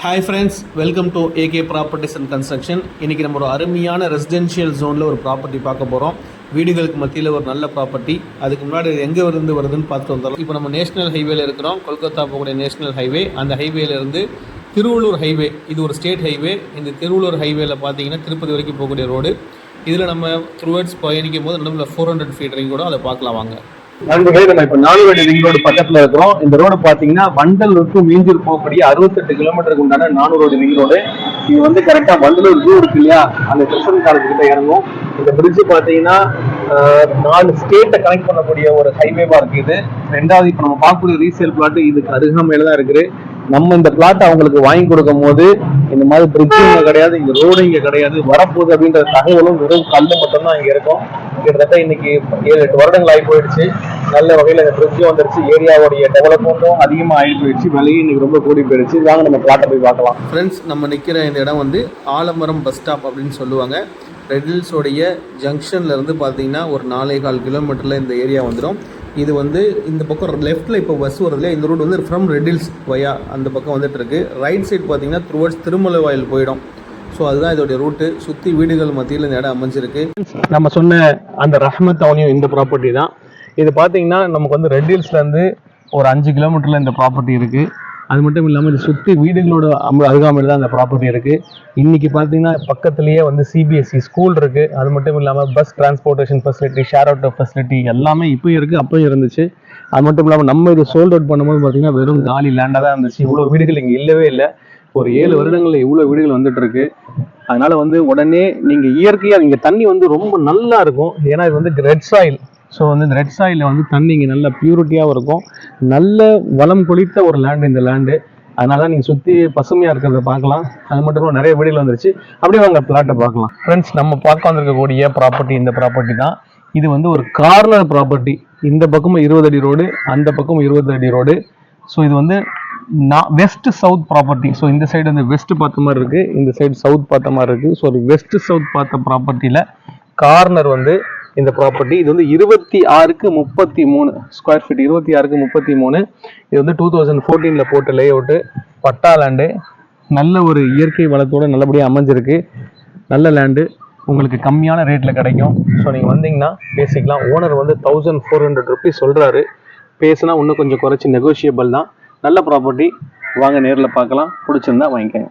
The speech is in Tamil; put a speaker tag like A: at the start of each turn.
A: Hi friends welcome to AK properties and construction இன்றைக்கி நம்ம ஒரு அருமையான ரெசிடென்ஷியல் ஜோனில் ஒரு ப்ராப்பர்ட்டி பார்க்க போகிறோம் வீடுகளுக்கு மத்தியில் ஒரு நல்ல ப்ராப்பர்ட்டி அதுக்கு முன்னாடி எங்கே இருந்து வருதுன்னு பார்த்துட்டு வந்துடலாம். இப்போ நம்ம நேஷனல் ஹைவேல இருக்கிறோம். கொல்கத்தா போகக்கூடிய நேஷனல் ஹைவே அந்த ஹைவேலேருந்து திருவள்ளூர் ஹைவே இது ஒரு ஸ்டேட் ஹைவே இந்த திருவள்ளூர் ஹைவேல பார்த்தீங்கன்னா திருப்பதி வரைக்கும் போகக்கூடிய ரோடு இதில் நம்ம த்ரூவர்ட்ஸ் பயணிக்கும் போது நடுவில் ஃபோர் ஹண்ட்ரட் ஃபீட் கூட அதை பார்க்கலாம் வாங்க.
B: நண்பர்களே நம்ம இப்ப நாலுவடி ரிங் ரோடு பக்கத்துல இருக்கிறோம். இந்த ரோடு பாத்தீங்கன்னா வண்டலூருக்கு மீஞ்சூர் போகக்கூடிய அறுபத்தெட்டு கிலோமீட்டருக்கு உண்டான நானூறு ரிங் ரோடு இது வந்து கரெக்டா வண்டலூர் ஜூ இருக்கு இல்லையா? அந்த கிருஷ்ணன் காலேஜ் கிட்ட இறங்கும் இந்த பிரிட்ஜ் பாத்தீங்கன்னா நாலு ஸ்டேட்டை கனெக்ட் பண்ணக்கூடிய ஒரு ஹைவேவா இருக்கு இது. ரெண்டாவது இப்ப நம்ம பார்க்கக்கூடிய ரீசேல் பிளாட் இதுக்கு அருகாமையில தான் இருக்குது. நம்ம இந்த பிளாட் அவங்களுக்கு வாங்கி கொடுக்கும் போது இந்த மாதிரி பிரிட்ஜ் இங்க கிடையாது இங்க ரோடு இங்க கிடையாது வரப்போகுது அப்படின்ற தகவலும் வெறும் கல்லு மட்டும் தான் இங்க இருக்கும். கிட்டத்தட்ட இன்னைக்கு ஏழு எட்டு வருடங்கள் ஆகி போயிடுச்சு. நல்ல வகையில இந்த பிரிட்ஜும் வந்துருச்சு. ஏரியாவுடைய டெவலப்மெண்ட்டும் அதிகமா ஆகி போயிடுச்சு. விலையும் இன்னைக்கு ரொம்ப கூடி போயிடுச்சு. வாங்க நம்ம பிளாட்டை போய் பார்க்கலாம்.
A: ஃப்ரெண்ட்ஸ் நம்ம நிற்கிற இந்த இடம் வந்து ஆலமரம் பஸ் ஸ்டாப் அப்படின்னு சொல்லுவாங்க. ரெட்டில்ஸோடைய ஜங்ஷன்லேருந்து பார்த்தீங்கன்னா ஒரு நாலே கால் கிலோமீட்டரில் இந்த ஏரியா வந்துடும் இது வந்து இந்த பக்கம் லெஃப்ட்டில் இப்போ பஸ் வருது இந்த ரோடு வந்து ஃப்ரம் ரெட்டில்ஸ் வயா அந்த பக்கம் வந்துட்டு இருக்கு. ரைட் சைட் பார்த்தீங்கன்னா த்ரூவர்ட்ஸ் திருமலை வாயில் போயிடும். ஸோ அதுதான் இதோடைய ரூட்டு சுற்றி வீடுகள் மத்தியில் இந்த இடம் அமைஞ்சிருக்கு.
B: நம்ம சொன்ன அந்த ரஹ்மத் அவனியும் இந்த ப்ராப்பர்ட்டி தான். இது பார்த்தீங்கன்னா நமக்கு வந்து ரெட் ஒரு அஞ்சு கிலோமீட்டரில் இந்த ப்ராப்பர்ட்டி இருக்குது அது மட்டும் இல்லாமல் இது சுற்றி வீடுகளோட அம- அருகாமையில் தான் அந்த ப்ராப்பர்ட்டி இருக்குது இன்றைக்கி பார்த்தீங்கன்னா பக்கத்துலேயே வந்து சிபிஎஸ்சி ஸ்கூல் இருக்குது அது மட்டும் இல்லாமல் bus transportation facility share auto facility எல்லாமே இப்போயும் இருக்குது அப்போயும் இருந்துச்சு. அது மட்டும் இல்லாமல் நம்ம இது சோல்ட் அவுட் பண்ணும்போது பார்த்தீங்கன்னா வெறும் காலி லேண்டாக தான் இருந்துச்சு. இவ்வளோ வீடுகள் இங்கே இல்லவே இல்லை. ஒரு ஏழு வருடங்களில் இவ்வளோ வீடுகள் வந்துட்டு இருக்கு. அதனால வந்து உடனே நீங்கள் இயற்கையாக நீங்கள் தண்ணி வந்து ரொம்ப நல்லா இருக்கும். ஏன்னா இது வந்து ரெட் சாயில் ஸோ வந்து இந்த ரெட் சாயில் வந்து தண்ணி இங்கே நல்ல பியூரிட்டியாகவும் இருக்கும். நல்ல வளம் கொளித்த ஒரு லேண்டு இந்த லேண்டு அதனால நீங்கள் சுற்றி பசுமையாக இருக்கிறத பார்க்கலாம். அது மட்டும் இல்லாமல் நிறைய வீடுகள் வந்துருச்சு. அப்படியே வாங்க பிளாட்டை பார்க்கலாம். ஃப்ரெண்ட்ஸ் நம்ம பார்க்க வந்திருக்கக்கூடிய ப்ராப்பர்ட்டி இந்த ப்ராப்பர்ட்டி தான். இது வந்து ஒரு கார்னர் ப்ராப்பர்ட்டி இந்த பக்கமும் இருபது அடி ரோடு அந்த பக்கமும் இருபது அடி ரோடு ஸோ இது வந்து நான் வெஸ்ட் சவுத் ப்ராப்பர்ட்டி ஸோ இந்த சைடு வந்து வெஸ்ட் பார்த்த மாதிரி இருக்குது இந்த சைடு சவுத் பார்த்த மாதிரி இருக்குது ஸோ வெஸ்ட் சவுத் பார்த்த ப்ராப்பர்ட்டியில் கார்னர் வந்து இந்த ப்ராப்பர்ட்டி இது வந்து இருபத்தி ஆறுக்கு முப்பத்தி மூணு ஸ்கொயர் ஃபீட் இருபத்தி ஆறுக்கு முப்பத்தி மூணு. இது வந்து டூ தௌசண்ட் ஃபோர்டீனில் போட்ட லே அவுட்டு பட்டா லேண்டு நல்ல ஒரு இயற்கை வளத்தோடு நல்லபடியாக அமைஞ்சிருக்கு. நல்ல லேண்டு உங்களுக்கு கம்மியான ரேட்டில் கிடைக்கும். ஸோ நீங்கள் வந்தீங்கன்னா பேசிக்கலாம். ஓனர் வந்து தௌசண்ட் ஃபோர் ஹண்ட்ரட் ருபீஸ் சொல்கிறாரு பேசுனா இன்னும் கொஞ்சம் குறைச்சி நெகோஷியபிள் தான். நல்ல ப்ராப்பர்ட்டி வாங்க நேரில் பார்க்கலாம். பிடிச்சிருந்தா வாங்கிக்கங்க.